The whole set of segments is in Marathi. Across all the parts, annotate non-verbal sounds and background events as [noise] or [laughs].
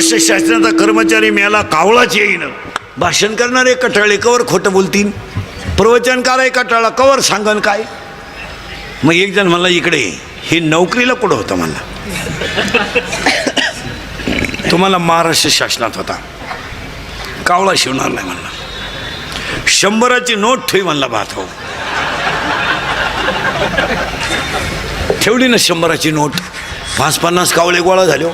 महाराष्ट्र शासनाचा कर्मचारी मेला कावळाच येईन. भाषण करणारे कटाळे कवर खोटं बोलतील प्रवचनकार आहे कटाळा कवर सांगन काय? मग एक जण म्हणला इकडे हे नोकरीला कुठं होतं म्हणला. तुम्हाला महाराष्ट्र शासनात होता. कावळा शिवणार नाही म्हणला. शंभराची नोट ठेवी म्हणला भात हो. ठेवली ना शंभराची नोट. पाच पन्नास कावळे गोळा झाले हो.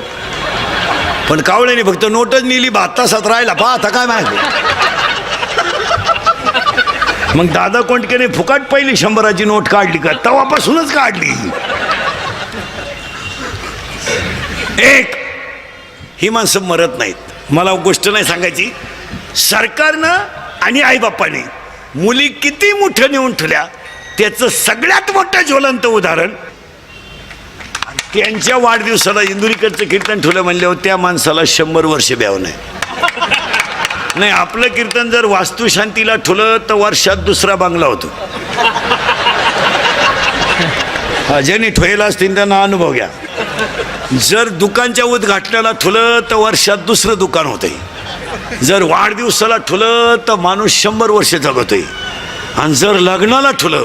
पण कावळ्याने फक्त नोटच नेली बहात तासात राहिला. पहा आता काय माहिती? मग दादा कोंडकेने फुकाट पहिली शंभराची नोट काढली का? तवापासूनच काढली. एक ही माणसं मरत नाहीत. मला गोष्ट नाही सांगायची. सरकारनं आणि आईबापाने मुली किती मोठ्या नेऊन ठेवल्या त्याचं सगळ्यात मोठं ज्वलंत उदाहरण त्यांच्या वाढदिवसाला इंदुरीकडचं कीर्तन ठेवलं म्हणल्यावर त्या माणसाला शंभर वर्ष ब्याव नाही. नाही आपलं कीर्तन जर वास्तुशांतीला ठुलं तर वर्षात दुसरा बांगला होतो. हा, ज्यांनी असतील त्यांना अनुभव घ्या. जर दुकानच्या उद्घाटनाला ठुलं तर वर्षात दुसरं दुकान होतंय. जर वाढदिवसाला ठुलं तर माणूस शंभर वर्ष जगतोय. आणि जर लग्नाला ठुलं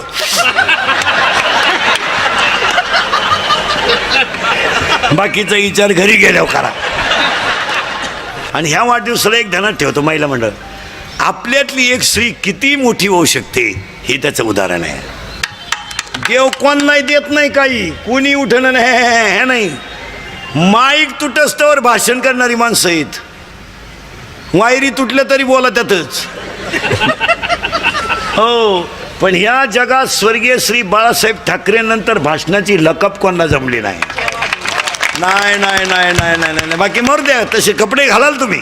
बाकीचा विचार घरी गेल्यावर करा. आणि ह्या वाढदिवसाला एक ध्यानात ठेवतो महिला मंडळ. आपल्यातली एक स्त्री किती मोठी होऊ शकते हे त्याचं उदाहरण आहे. देव कोण नाही देत नाही काही कोणी उठणं नाही हे- नाही. माईक तुटस्तवर भाषण करणारी माणसं आहेत. वायरी तुटल्या तरी बोला त्यातच. हो पण ह्या जगात स्वर्गीय श्री बाळासाहेब ठाकरेंनंतर भाषणाची लकप कोणाला जमली नाही. नाही नाही नाही नाही नाही नाही. बाकी मरू द्या. तसे कपडे घालाल तुम्ही.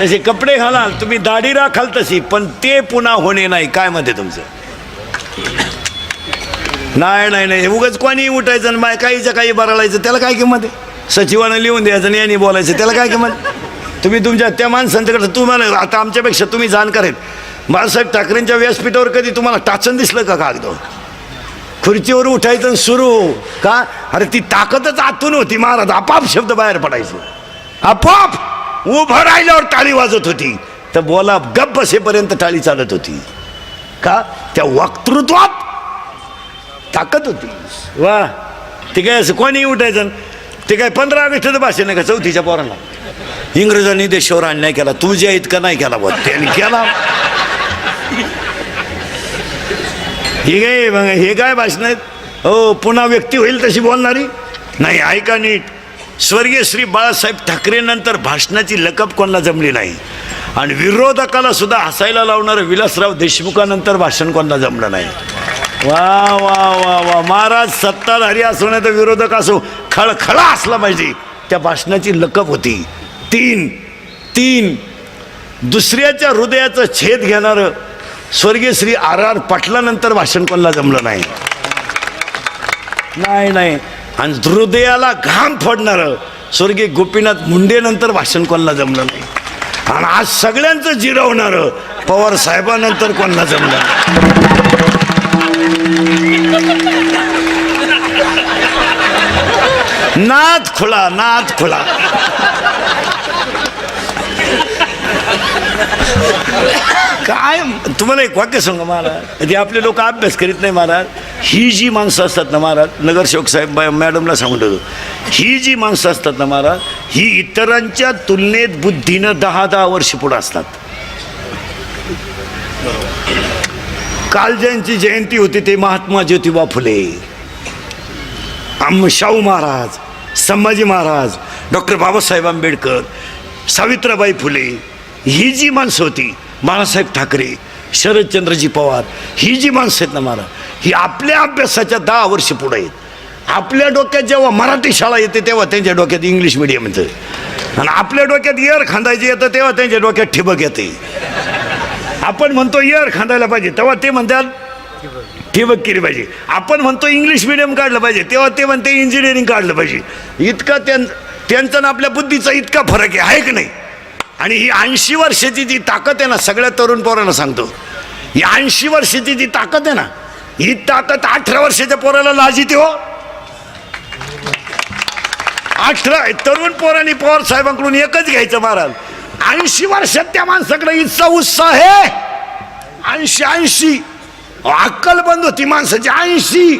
तसे कपडे घालाल. तुम्ही दाढी राखाल तशी पण ते पुन्हा होणे नाही. काय मध्ये तुमचं? नाही नाही नाही. उगाच कोणी उठायचं आणि बाय काहीच्या काही बरायचं त्याला काय किंमत आहे? सचिवानं लिहून द्यायचं आणि यांनी बोलायचं त्याला काय किंमत तुम्ही तुमच्या त्या माणसांच्याकडे तुम्हाला आता आमच्यापेक्षा तुम्ही जाणकार आहेत. बाळासाहेब ठाकरेंच्या व्यासपीठावर कधी तुम्हाला टाचन दिसलं का कागद खुर्चीवर उठायचं आणि सुरू. का? अरे ती ताकदच आतून होती महाराज. आपाप शब्द बाहेर पडायचे. आपोआप उभं राहिल्यावर टाळी वाजत होती. तर बोला गप बसेपर्यंत टाळी चालत होती. का? त्या वक्तृत्वात ताकद होती. वा. ते काय असं कोणी उठायचं? ते काय पंधरा ऑगस्टचं भाषण नाही का चौथीच्या पोराला इंग्रजांनी देशावर अन्याय केला. तुझ्या इतका नाही केला बघ त्यांनी केला. हे काय मग हे काय भाषण आहेत? हो पुन्हा व्यक्ती होईल तशी बोलणारी? नाही ऐका नीट. स्वर्गीय श्री बाळासाहेब ठाकरेंनंतर भाषणाची लकप कोणाला जमली नाही? आणि विरोधकाला सुद्धा हसायला लावणारं विलासराव देशमुखानंतर भाषण कोणाला जमलं नाही? वा वा वा वा. महाराज सत्ताधारी असो नाही तर विरोधक असो खळखळा असला पाहिजे. त्या भाषणाची लकप होती. तीन तीन. दुसऱ्याच्या हृदयाचं छेद घेणारं स्वर्गीय श्री आर आर पाटलानंतर भाषण कोणाला जमलं नाही? नाही नाही. आणि हृदयाला घाम फोडणारं स्वर्गीय गोपीनाथ मुंडेनंतर भाषण कोणाला जमलं नाही? आणि आज सगळ्यांचं जिरवणारं पवार साहेबानंतर कोणाला जमलं. नाथ खुळा नाथ खुळा काय तुम्हाला एक वाक्य सांगा महाराज. ते आपले लोक अभ्यास करीत नाही महाराज. ही जी माणसं असतात ना महाराज नगरसेवक साहेब मॅडमला सांगून ठेवतो ही जी माणसं असतात ना महाराज ही इतरांच्या तुलनेत बुद्धीनं दहा दहा वर्ष पुढं असतात. काल ज्यांची जयंती होती ते महात्मा ज्योतिबा फुले. आम शाहू महाराज संभाजी महाराज डॉक्टर बाबासाहेब आंबेडकर सावित्राबाई फुले ही जी माणसं होती बाळासाहेब ठाकरे शरदचंद्रजी पवार ही जी माणसं आहेत ना मला ही आपल्या अभ्यासाच्या दहा वर्ष पुढे आहेत. आपल्या डोक्यात जेव्हा मराठी शाळा येते तेव्हा त्यांच्या डोक्यात इंग्लिश मिडियम येतं. आणि आपल्या डोक्यात एअर खांदायचे येतं तेव्हा त्यांच्या डोक्यात ठिबक येते. आपण म्हणतो एअर खांदायला पाहिजे तेव्हा ते म्हणतात ठिबक केली पाहिजे. आपण म्हणतो इंग्लिश मिडियम काढलं पाहिजे तेव्हा ते म्हणते इंजिनिअरिंग काढलं पाहिजे. इतका त्यां त्यांचा आपल्या बुद्धीचा इतका फरक आहे आहे की नाही? आणि ही ऐंशी वर्षाची जी ताकद आहे ना सगळ्या तरुण पोरांना सांगतो. ही ऐंशी वर्षाची जी ताकद आहे ना ही ताकद अठरा वर्षाच्या पोराला लाजिते हो. अठरा तरुण पोरांनी पवार साहेबांकडून एकच घ्यायचं महाराज ऐंशी वर्षात त्या माणसाकडे इतका उत्साह आहे. ऐंशी ऐंशी. अक्कल बंद होती माणसाची ऐंशी.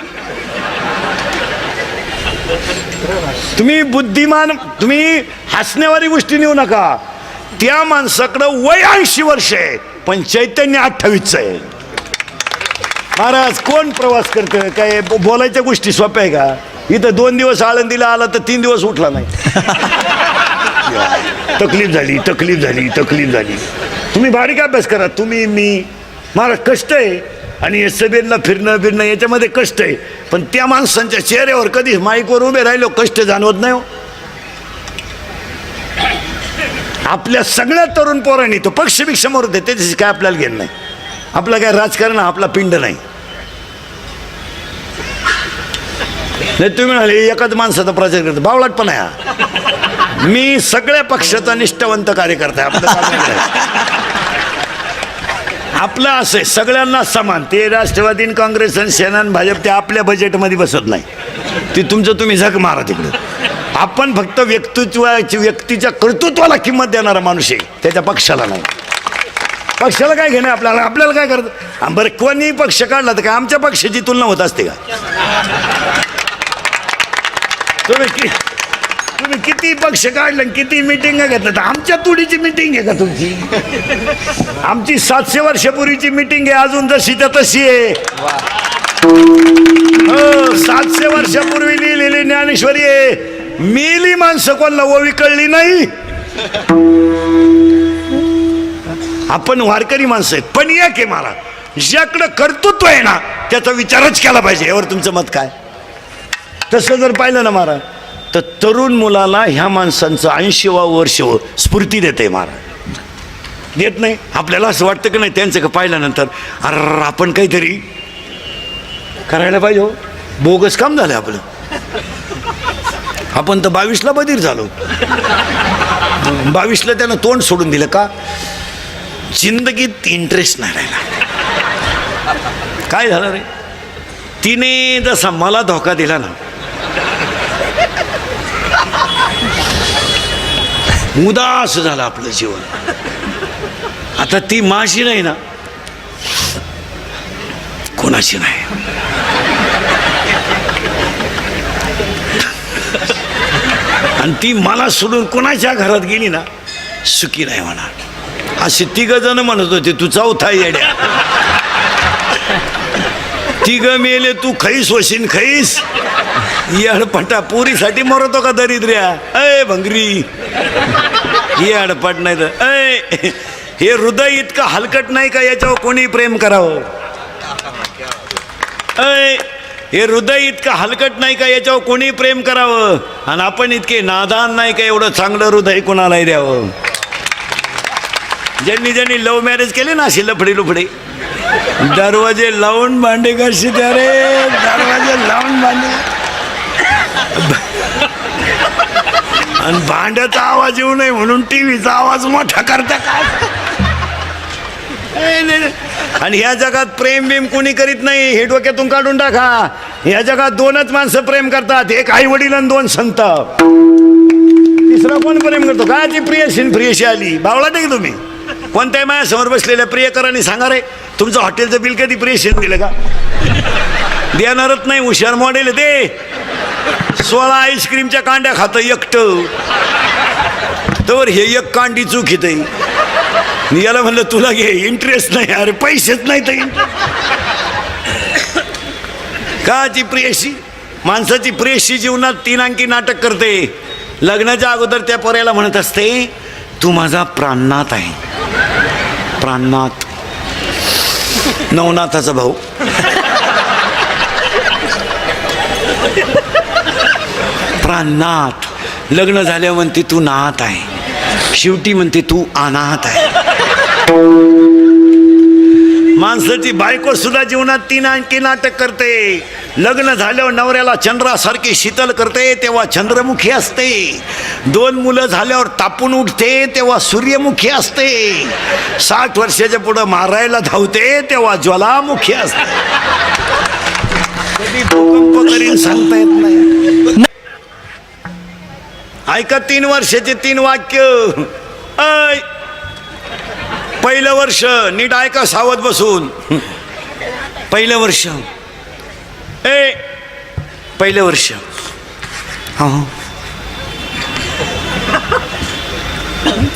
तुम्ही बुद्धिमान तुम्ही हसण्यावारी गोष्टी नेऊ नका. त्या माणसाकडं वय ऐंशी वर्ष आहे पण चैतन्य अठ्ठावीसचं आहे. महाराज कोण प्रवास करतं काय बोलायच्या गोष्टी सोप्या आहे का? इथं दोन दिवस आळंदीला आला तर तीन दिवस उठला नाही. [laughs] तकलीफ झाली तकलीफ झाली तकलीफ झाली. तुम्ही बारीक अभ्यास करा. तुम्ही मी महाराज कष्ट आहे. आणि ला फिरणं बिरणं याच्यामध्ये कष्ट आहे. पण त्या माणसांच्या चेहऱ्यावर कधी माईकवर उभे राहिलो कष्ट जाणवत नाही हो. आपल्या सगळ्या तरुण पोरांनी तो पक्षभिक समोर होते त्याच्याशी काय आपल्याला घेणं नाही. आपलं काय राजकारण हा आपला पिंड नाही. नाही तुम्ही म्हणाले एकाच माणसाचा प्रचार करतो. बावलाट पण आहे मी सगळ्या पक्षाचा निष्ठावंत कार्यकर्ता आहे. आपलं आपलं असं आहे सगळ्यांना समान. ते राष्ट्रवादी काँग्रेस आणि सेना भाजप ते आपल्या बजेटमध्ये बसत नाही. ते तुमचं तुम्ही झक मारा तिकडं. आपण फक्त व्यक्तित्वाची व्यक्तीच्या कर्तृत्वाला किंमत देणारा माणूस आहे. त्याच्या पक्षाला नाही. पक्षाला काय घेणं आपल्याला? आपल्याला काय करतं बरं कोणी पक्ष काढला तर काय? आमच्या पक्षाची तुलना होत असते का? तुम्ही कि तुम्ही किती पक्ष काढलं आणि किती मिटिंग घेतलं तर आमच्या तुडीची मिटिंग आहे का तुमची? आमची सातशे वर्षापूर्वीची मिटिंग आहे. अजून जशी त्या तशी आहे. हो, सातशे वर्षापूर्वी लिहिलेली ज्ञानेश्वरी आहे. मेली माणसं कोणाला ओवी कळली नाही? आपण वारकरी माणसं आहेत. पण एक आहे मला ज्याकडं कर्तृत्व आहे ना त्याचा विचारच केला पाहिजे. यावर तुमचं मत काय? तसं जर पाहिलं ना महाराज तर तरुण मुलाला ह्या माणसांचं ऐंशीवा वर्ष स्फूर्ती देते महाराज देत नाही. आपल्याला असं वाटतं की नाही त्यांचं का पाहिल्यानंतर अरे आपण काहीतरी करायला पाहिजे हो. बोगस काम झालं आपलं. आपण तर बावीसला बधीर झालो. बावीसला त्यानं तोंड सोडून दिलं का? जिंदगीत इंटरेस्ट नाही राहिला. काय झालं रे? तिने जसा मला धोका दिला ना उदास झालं आपलं जीवन. आता ती माझी नाही ना कोणाशी नाही. आणि ती मला सोडून कोणाच्या घरात गेली ना सुखी नाही म्हणा असे तिघ जण म्हणत होते तू चौथा येड्या. तिघ मेले तू खैस वशीन खैस येडपटा पुरीसाठी मरतो का दरिद्र्या? अय भंगरी. ही अडपट नाही तर अय हे हृदय इतकं हलकट नाही का याच्यावर कोणी प्रेम करावं? अय हे हृदय इतकं हलकट नाही का? याच्यावर कोणी प्रेम करावं? आणि आपण इतके नादान नाही का? एवढं चांगलं हृदय कोणालाही द्यावं? ज्यांनी ज्यांनी लव्ह मॅरेज केले ना अशी लफडी लुफडी. दरवाजे लावून भांडे कशी द्या रे. दरवाजे लावून भांडे. आणि भांड्याचा आवाज येऊ नये म्हणून टीव्हीचा आवाज मोठा करता काय आणि ह्या जगात प्रेम बिम कोणी करीत नाही हे डोक्यातून काढून टाका. ह्या जगात दोनच माणसं प्रेम करतात एक आई वडील आणि दोन संत. तिसरा कोण प्रेम करतो? का ती प्रियशीन प्रियशी आली. बावळा नाही तुम्ही? कोणत्याही माझ्यासमोर बसलेल्या प्रियकरांनी सांगा रे तुमचं हॉटेलचं बिल कधी प्रियशीन दिलं का? देणारच नाही हुशार मॉडेल दे ते. सोळा आईस्क्रीमच्या कांड्या खातं एकटं. तर हे एक कांडी चूक येते मी याला म्हणलं तुला घे इंटरेस्ट नाही अरे पैसेच नाही तर काची प्रेयशी माणसाची प्रियशी जीवनात तीन अंकी नाटक करते. लग्नाच्या अगोदर त्या पोऱ्याला म्हणत असते तू माझा प्राणनाथ आहे. प्राणनाथ. नवनाथाचा भाऊ. प्राणनाथ. लग्न झाल्या म्हणते तू नाथ आहे. शेवटी म्हणते तू अनाथ आहे. माणसाची बायको सुद्धा जीवनात तीन आणखी नाटक करते. लग्न झाल्यावर नवऱ्याला चंद्रासारखी शीतल करते तेव्हा चंद्रमुखी असते. दोन मुलं झाल्यावर तापून उठते तेव्हा सूर्यमुखी असते. साठ वर्षाच्या पुढं मारायला धावते तेव्हा ज्वालामुखी असते. कधी भूकंप करीन सांगता येत नाही. ऐका तीन वर्षाचे तीन वाक्य. ऐ पहिलं वर्ष नीट ऐका सावध बसून? पहिलं वर्ष. ए पहिलं वर्ष. हा.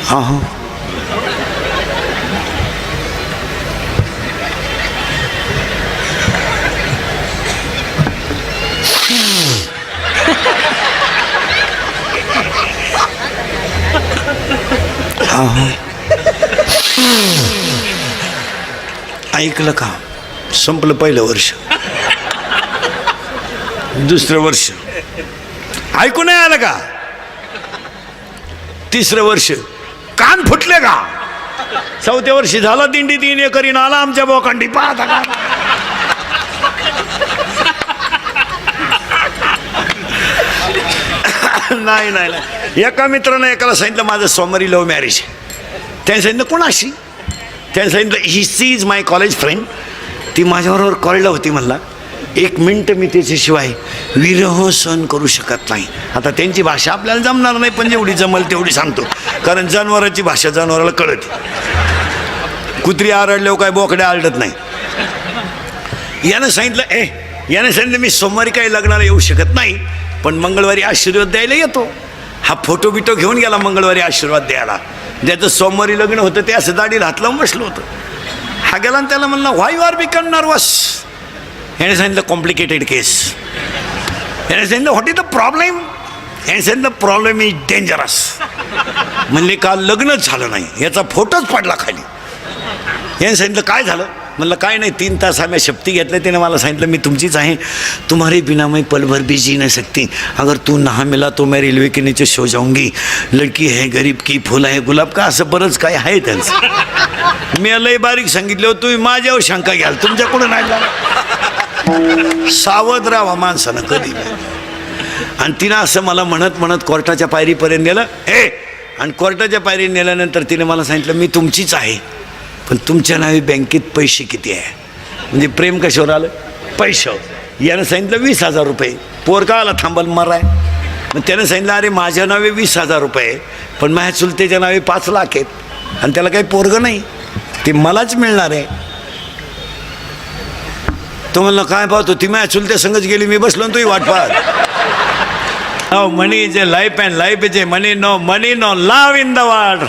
हा हा. ऐकलं का? संपलं पहिलं वर्ष. दुसरं वर्ष. ऐकू नाही आलं का? तिसरं वर्ष. कान फुटले का? चौथ्या वर्षी झाला दिंडी तीन एकरी आला आमच्या बोकांडी. पाहता का? नाही नाही नाही. एका मित्रानं एकाला सांगितलं माझं सोमवारी लव्ह मॅरेज आहे. त्याने सांगितलं कोणाशी त्याने सांगितलं ही she is my college friend ती माझ्याबरोबर कॉलला होती म्हणला. एक मिनटं मी त्याच्याशिवाय विरह सहन करू शकत नाही. आता त्यांची भाषा आपल्याला जमणार नाही पण जेवढी जमल तेवढी सांगतो. कारण जनावराची भाषा जनावराला कळत. कुत्री आरडल्यावर काय बोकड्या आरडत नाही. यानं सांगितलं ए यानं सांगितलं मी सोमवारी काही लग्नाला येऊ शकत नाही पण मंगळवारी आशीर्वाद द्यायला येतो. हा फोटो बिटो घेऊन गेला मंगळवारी आशीर्वाद द्यायला. ज्याचं सोमवारी लग्न होतं ते असं दाढी हात लावून बसलं होतं. हा गेला आणि त्याला म्हणला why you are become nervous याने सांगितलं कॉम्प्लिकेटेड केस याने सांगितलं व्हॉट इज द प्रॉब्लेम याने सांगितलं प्रॉब्लेम इज डेंजरस म्हणले का लग्नच झालं नाही? याचा फोटोच पडला खाली. याने सांगितलं काय झालं? म्हणलं काय नाही तीन तास आम्ही शक्ती घेतल्या त्याने मला सांगितलं मी तुमचीच आहे. तुम्हारे बिना मैं पल भर भी जी नहीं सकती. अगर तू नहा मिला तो मैं रेल्वे के नीचे जाऊंगी. लड़की है गरीब की फुलं आहे गुलाब का असं बरंच काय आहे त्यांचं. मी लय बारीक सांगितलं हो, तुम्ही माझ्यावर शंका घ्याल. तुमच्याकडून नाही सावध राहा माणसानं कधी. आणि तिनं असं मला म्हणत म्हणत कोर्टाच्या पायरीपर्यंत नेलं. ए आणि कोर्टाच्या पायरी नेल्यानंतर तिने मला सांगितलं मी तुमचीच आहे. पण तुमच्या नावे बँकेत पैसे किती आहे? म्हणजे प्रेम कशावर आलं? पैशावर. यानं सांगितलं वीस हजार रुपये. पोर का आला थांबल मराय मग त्यानं सांगितलं अरे माझ्या नावे वीस हजार रुपये पण माझ्या चुलतेच्या नावे पाच लाख आहेत. आणि त्याला काही पोरगं नाही. ते मलाच मिळणार आहे. तो म्हणलं काय पाहतो? ती माझ्या चुलत्या संगच गेली मी बसलो आणि तोही वाट पाहत. No money is a life and life is a money no money no love in the world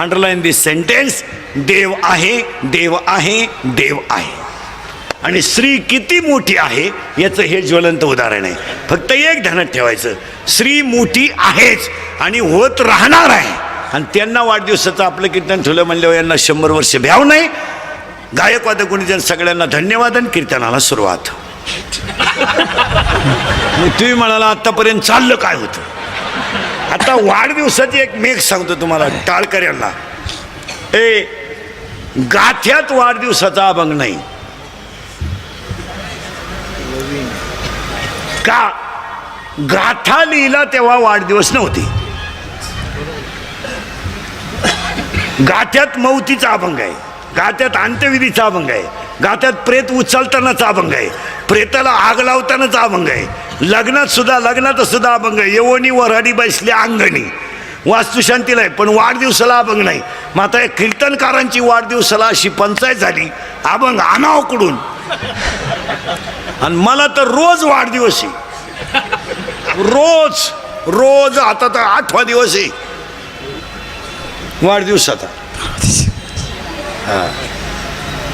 underline this sentence देव आहे देव आहे देव आहे. आणि स्त्री किती मोठी आहे याचं हे ज्वलंत उदाहरण आहे. फक्त एक ध्यानात ठेवायचं स्त्री मोठी आहेच आणि होत राहणार आहे. आणि त्यांना वाढदिवसाचं आपलं कीर्तन ठेवलं म्हणल्यावर यांना शंभर वर्ष भ्याव नाही. गायकवाद गुणीजन सगळ्यांना धन्यवाद आणि कीर्तनाला सुरुवात. तुम्ही म्हणाला आत्तापर्यंत चाललं काय होतं? आता वाढदिवसाची एक मेघ सांगतो तुम्हाला टाळकर यांना ए गाथ्यात वाढदिवसाचा अभंग नाही. का? गाथा लिहिला तेव्हा वाढदिवस नव्हती. गाथ्यात मौतीचा अभंग आहे. गात्यात अंत्यविधीचा अभंग आहे. गाथ्यात प्रेत उचलतानाचा अभंग आहे. प्रेताला आग लावतानाचा अभंग आहे. लग्नात सुद्धा लग्नात सुद्धा अभंग आहे. येवणी वराडी बसल्या अंगणी. वास्तुशांतीला आहे पण वाढदिवसाला अभंग नाही. मग आता या कीर्तनकारांची वाढदिवसाला अशी पंचायत झाली अभंग आणाव आणि मला तर रोज वाढदिवस आहे. रोज रोज आता तर आठवा दिवस आहे. वाढदिवसाचा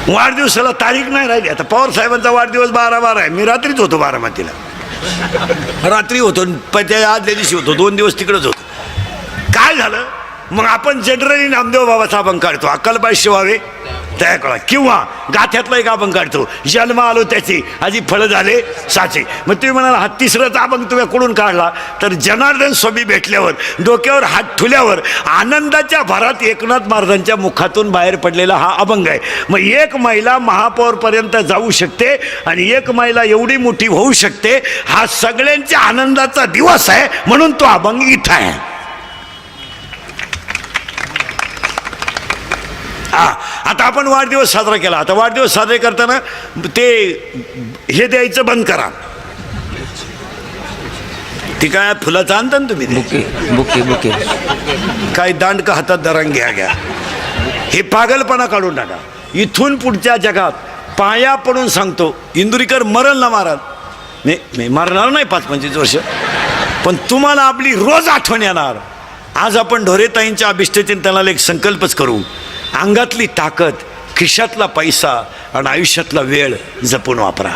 वाढदिवसाला तारीख नाही राहिली. आता पवार साहेबांचा वाढदिवस बारा बारा आहे. मी रात्रीच होतो बारामतीला. रात्री होतो पण त्या आदल्या दिवशी होतो. दोन दिवस तिकडंच होतो. काय झालं? मग आपण जनरली नामदेव बाबाचा अभंग काढतो. अक्कलबाई शिवावे? त्या कळा किंवा गाथ्यातला एक अभंग काढतो. जन्म आलो त्याचे. आधी फळं झाले साचे. मग तुम्ही म्हणाला हा तिसराचा अभंग तुम्ही कुठून काढला? तर जनार्दन स्वामी भेटल्यावर डोक्यावर हात ठुल्यावर आनंदाच्या भरात एकनाथ महाराजांच्या मुखातून बाहेर पडलेला हा अभंग आहे. मग एक महिला महापौरपर्यंत जाऊ शकते आणि एक महिला एवढी मोठी होऊ शकते. हा सगळ्यांच्या आनंदाचा दिवस आहे. म्हणून तो अभंग इथं आहे. हा आता आपण वाढदिवस साजरा केला. आता वाढदिवस साजरे करताना ते हे द्यायचं बंद करा. ती काय फुलाचं आणता ना तुम्ही? Bouquet bouquet bouquet. काय दांड का हातात धरण घ्या घ्या. हे पागलपणा काढून टाका. इथून पुढच्या जगात पाया पडून सांगतो इंदुरीकर मरण ना माराल नाही मारणार नाही पाच पंचवीस वर्ष. पण तुम्हाला आपली रोज आठवण येणार. आज आपण ढोरेताईंच्या अभिष्टचिंतनाला एक संकल्पच करू. अंगातली ताकद खिशातला पैसा आणि आयुष्यातला वेळ जपून वापरा.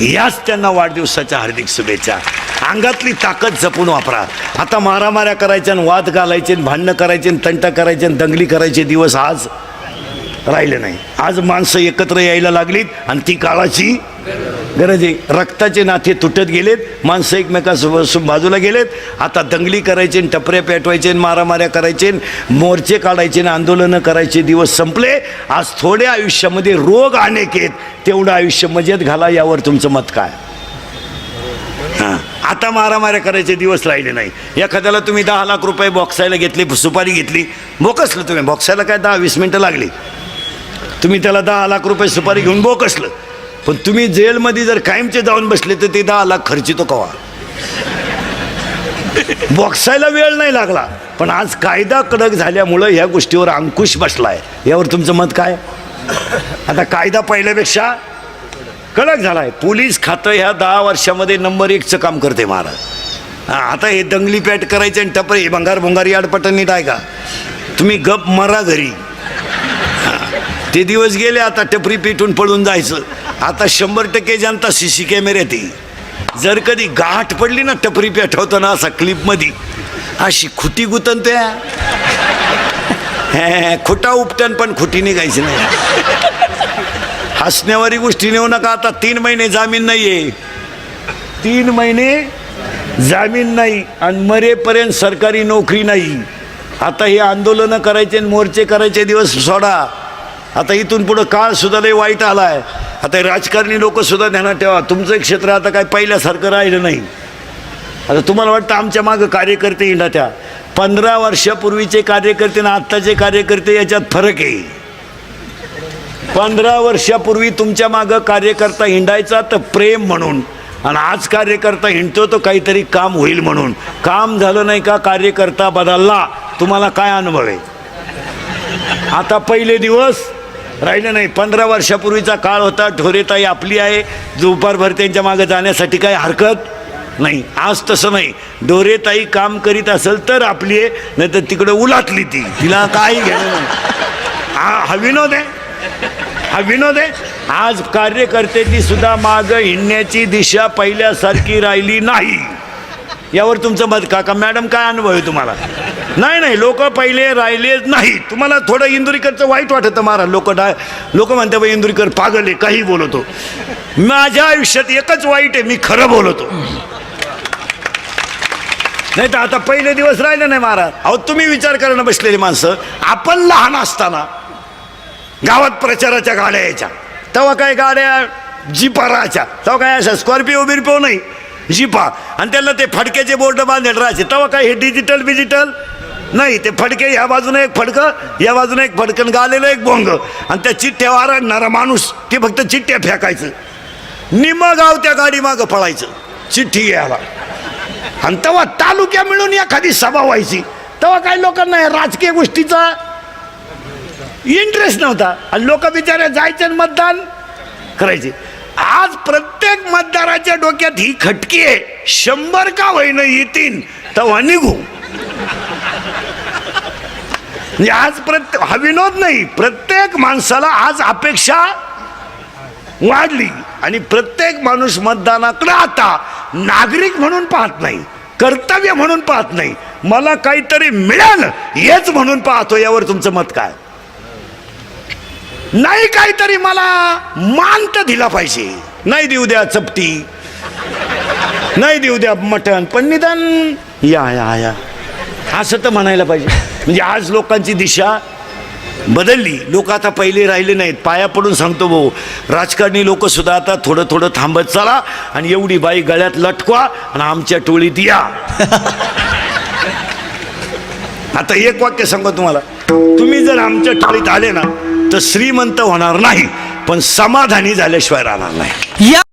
याच त्यांना वाढदिवसाच्या हार्दिक शुभेच्छा. अंगातली ताकद जपून वापरा. आता मारामाऱ्या करायच्या आणि वाद घालायचे आणि भांडणं करायचे आणि तंटा करायचे दंगली करायचे दिवस आज राहिले नाही. आज माणसं एकत्र यायला लागलीत आणि ती काळाची गरज. आहे रक्ताचे नाते तुटत गेलेत माणसं एकमेकांसोबत बाजूला गेलेत. आता दंगली करायचे आणि टपऱ्या पेटवायचे आणि मारामाऱ्या करायचे मोर्चे काढायचे आणि आंदोलनं करायचे दिवस संपले. आज थोड्या आयुष्यामध्ये रोग अनेक आहेत. तेवढं आयुष्य मजेत घाला यावर तुमचं मत काय? हां. आता मारामाऱ्या करायचे दिवस राहिले नाही. एखाद्याला तुम्ही दहा लाख रुपये बॉक्सायला घेतली सुपारी घेतली. बोकसलं तुम्ही बॉक्सायला काय दहा वीस मिनटं लागली. तुम्ही त्याला दहा लाख रुपये सुपारी घेऊन बोकसलं. पण तुम्ही जेलमध्ये जर कायमचे जाऊन बसले तर ते दहा लाख खर्चितो कवा? बॉक्सायला वेळ नाही लागला. पण आज कायदा कडक झाल्यामुळं ह्या गोष्टीवर अंकुश बसलाय. यावर तुमचं मत काय? आता कायदा पहिल्यापेक्षा कडक झालाय. पोलीस खातं ह्या दहा वर्षामध्ये नंबर एकचं काम करते महाराज. आता हे दंगली पॅट करायचे आणि टपरे हे भंगार भोंगार याडपटन नीट आहे का तुम्ही गप मरा घरी. ते दिवस गेले आता टपरी पेटून पळून जायचं. आता शंभर टक्के जनता सी सी कॅमेऱ्यात येईल जर कधी गाठ पडली ना टपरी पेटवताना असा क्लिपमध्ये अशी खुटी गुतन त्या खुटा उपटन पण खुटी निघायची नाही. हसण्यावारी गोष्टी नेऊ नका आता तीन महिने जामीन नाही आहे तीन महिने जामीन नाही आणि मरेपर्यंत सरकारी नोकरी नाही. आता हे आंदोलनं करायचे आणि मोर्चे करायचे दिवस सोडा. आता इथून पुढं काळ सुद्धा लय वाईट आला आहे आता राजकारणी लोक सुद्धा ध्यानात ठेवा. तुमचं क्षेत्र आता काय पहिल्यासारखं राहिलं नाही. आता तुम्हाला वाटतं आमच्या मागं कार्यकर्ते हिंडा त्या. पंधरा वर्षापूर्वीचे कार्यकर्ते आणि आत्ताचे कार्यकर्ते याच्यात फरक आहे. पंधरा वर्षापूर्वी तुमच्या मागं कार्यकर्ता हिंडायचा तर प्रेम म्हणून आणि आज कार्यकर्ता हिंडतो तो काहीतरी काम होईल म्हणून. काम झालं नाही का कार्यकर्ता बदलला. तुम्हाला काय अनुभव आहे? आता पहिले दिवस राहिलं नाही. पंधरा वर्षापूर्वीचा काळ होता. ढोरेताई आपली आहे. दुपारभर त्यांच्या मागे जाण्यासाठी काही हरकत नाही. आज तसं नाही. ढोरेताई काम करीत असेल तर आपली आहे. नाही तर तिकडे उलाटली ती. तिला काही घेणं नाही. हा हा विनोद आहे. हा विनोद आहे. आज कार्यकर्त्याची सुद्धा माग हिंडण्याची दिशा पहिल्यासारखी राहिली नाही. यावर तुमचं मत काका मॅडम काय अनुभव आहे तुम्हाला? नाही नाही लोक पहिले राहिले नाही. तुम्हाला थोडं इंदुरीकरचं वाईट वाटतं महाराज लोक डा लोक म्हणते बा इंदुरीकर पागल आहे काही बोलतो. माझ्या आयुष्यात एकच वाईट आहे मी खरं बोलतो. नाही तर आता पहिले दिवस राहिले नाही महाराज अहो तुम्ही विचार करणं बसलेली माणसं. आपण लहान असताना गावात प्रचाराच्या गाड्या यायच्या. तेव्हा काय गाड्या जिपाराच्या. तेव्हा काय अशा स्कॉर्पिओ बिरपिओ नाही. जिपा. आणि त्याला ते फडक्याचे बोर्ड बांधेल राहायचे. तेव्हा काय हे डिजिटल बिजिटल नाही ते फडके या बाजूने एक फडकं या बाजूने एक फडकन गालेलं एक बोंग आणि त्या चिठ्ठ्या वारडणारा माणूस ते फक्त चिठ्ठ्या फेकायचं. निम गाव त्या गाडी मागं पळायचं. चिठ्ठी घ्यायला. आणि तेव्हा तालुक्या मिळून एखादी सभा व्हायची. तेव्हा काही लोकांना राजकीय गोष्टीचा इंटरेस्ट नव्हता. आणि लोक बिचारे जायचे आणि मतदान करायचे. आज प्रत्येक मतदाराच्या डोक्यात ही खटकी आहे. शंभर का होईन येतील तेव्हा निघू. म्हणजे आज प्रत्येक हा विनोद नाही प्रत्येक माणसाला आज अपेक्षा वाढली. आणि प्रत्येक माणूस मतदानाकडे आता नागरिक म्हणून पाहत नाही कर्तव्य म्हणून पाहत नाही. मला काहीतरी मिळेल हेच म्हणून पाहतो यावर तुमचं मत काय? नाही काहीतरी मला मान तर दिला पाहिजे. नाही देऊ द्या चपटी. नाही देऊ द्या मटण पण निदान या या या. असं तर म्हणायला पाहिजे. म्हणजे आज लोकांची दिशा बदलली. लोक आता पहिले राहिले नाहीत. पाया पडून सांगतो भाऊ राजकारणी लोक सुद्धा आता थोडं थोडं थांबत चला आणि एवढी बाई गळ्यात लटकवा आणि आमच्या टोळीत या. आता एक वाक्य सांगतो तुम्हाला. तुम्ही जर आमच्या टोळीत आले ना तर श्रीमंत होणार नाही पण समाधानी झाल्याशिवाय राहणार नाही.